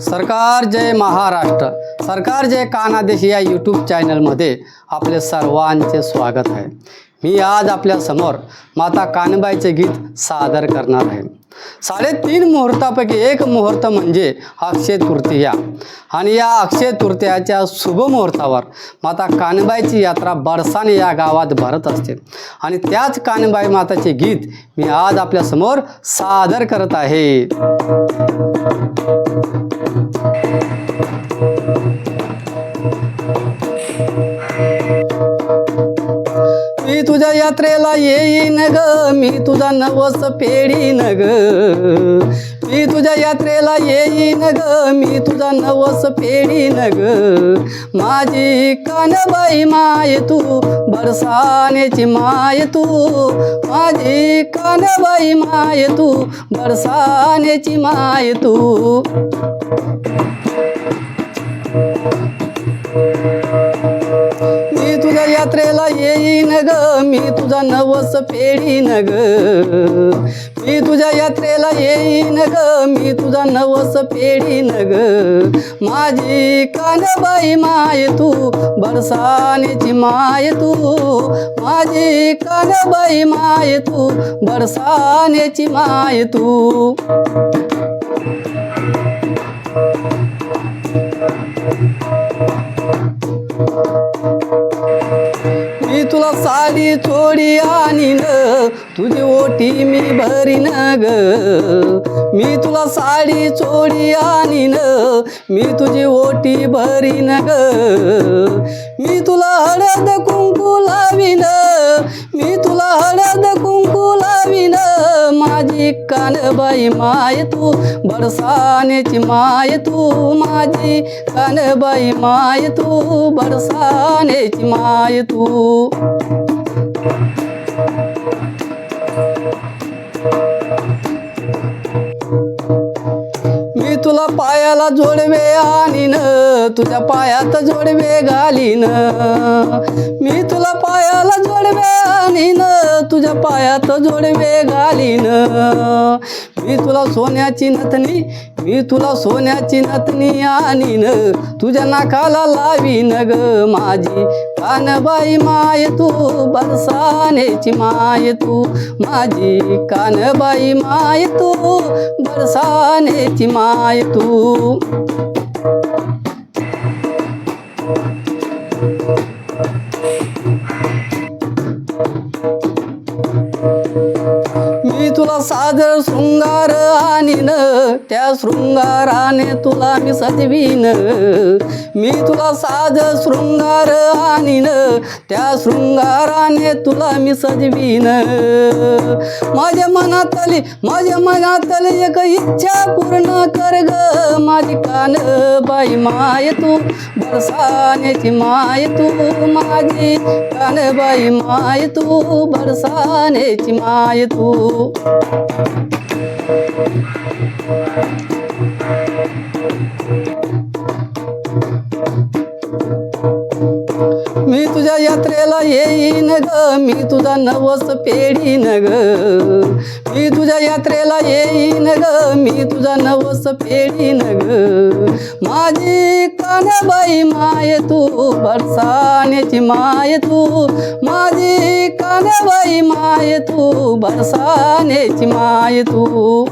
सरकार जय महाराष्ट्र. सरकार जय कानादेश या यूट्यूब चॅनलमध्ये आपले सर्वांचे स्वागत आहे. मी आज आपल्यासमोर माता कानबाईचे गीत सादर करणार आहे. साडेतीन मुहूर्तापैकी एक मुहूर्त म्हणजे अक्षय तृतीया. आणि या अक्षय तृतीयाच्या शुभ मुहूर्तावर माता कानबाईची यात्रा बरसान या गावात भरत असते. आणि त्याच कानबाई माताचे गीत मी आज आपल्यासमोर सादर करत आहे. यात्रेला येईन ग. मी तुझा नवस फेडीन ग. मी तुझ्या यात्रेला येईन ग. मी तुझा नवस फेडीन ग. माझी कानबाई माय तू बरसाण्याची माय तू. माझी कानबाई माय तू बरसाण्याची माय तू. ग मी तुझा नवस फेडीन ग मी तुझ्या यात्रेला येईन ग मी तुझा नवस फेडीन ग माझी कानबाई माय तू बरसाण्याची माय तू. माझी कानबाई माय तू बरसाण्याची माय तू. साडी चोडी आणीन तुझी ओटी मी भरीन ग. मी तुला साडी चोडी आणीन मी तुझी ओटी भरीन ग. मी तुला हळद कुंकू लावीन मी तुला हळद कुंकू लावीन. माझी कानबाई माय तू बरसाण्याची माय तू. माझी कानबाई माय तू बरसाण्याची माय तू. मी तुला पायाला जोडवे आणीन तुझ्या पायात जोडवे घालीन. मी तुला पायाला जोडवे आणीन तुझ्या पायात जोडवे घालीन. मी तुला सोन्याची नथनी मी तुला सोन्याची नथनी आणीन. तुझ्या नाकाला लावीन ग माझी. कानबाई माय तू बरसानेची माय तू माझी. कानबाई माय तू बरसानेची माय तू. मी तुला सागर शृंगार आणीन. त्या शृंगाराने तुला मी सजवीन. मी तुला सागर शृंगार आणीन. त्या शृंगाराने तुला मी सजवीन. माझ्या मनातली माझ्या मनातली एक इच्छा पूर्ण कर ग माझी कान. बाई माय तू बरसाण्याची माय तू माझी कान. बाई माय तू बरसाण्याची माय तू. मी तुझ्या यात्रेला येईन ग. मी तुझा नवस पेढीन ग. मी तुझ्या यात्रेला येईन ग. मी तुझा नवस पेढीन ग. माझी कानबाई माय तू बरसाण्याची माय तू माझी कानबाई माय तू बरसाण्याची माय तू.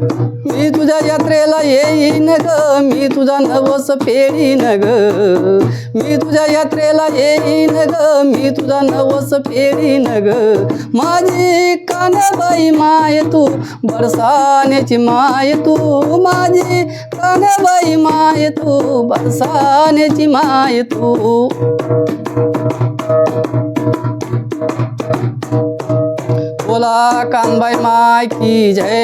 मी तुझ्या यात्रेला येईन ग. मी तुझा नवस फेडीन ग. मी तुझ्या यात्रेला येईन ग. मी तुझा नवस फेडीन ग. माझी कानबाई माय तू बरसाण्याची माय तू. माझी कानबाई माय तू बरसाण्याची माय तू. বলা কানবাই মাই কি যে?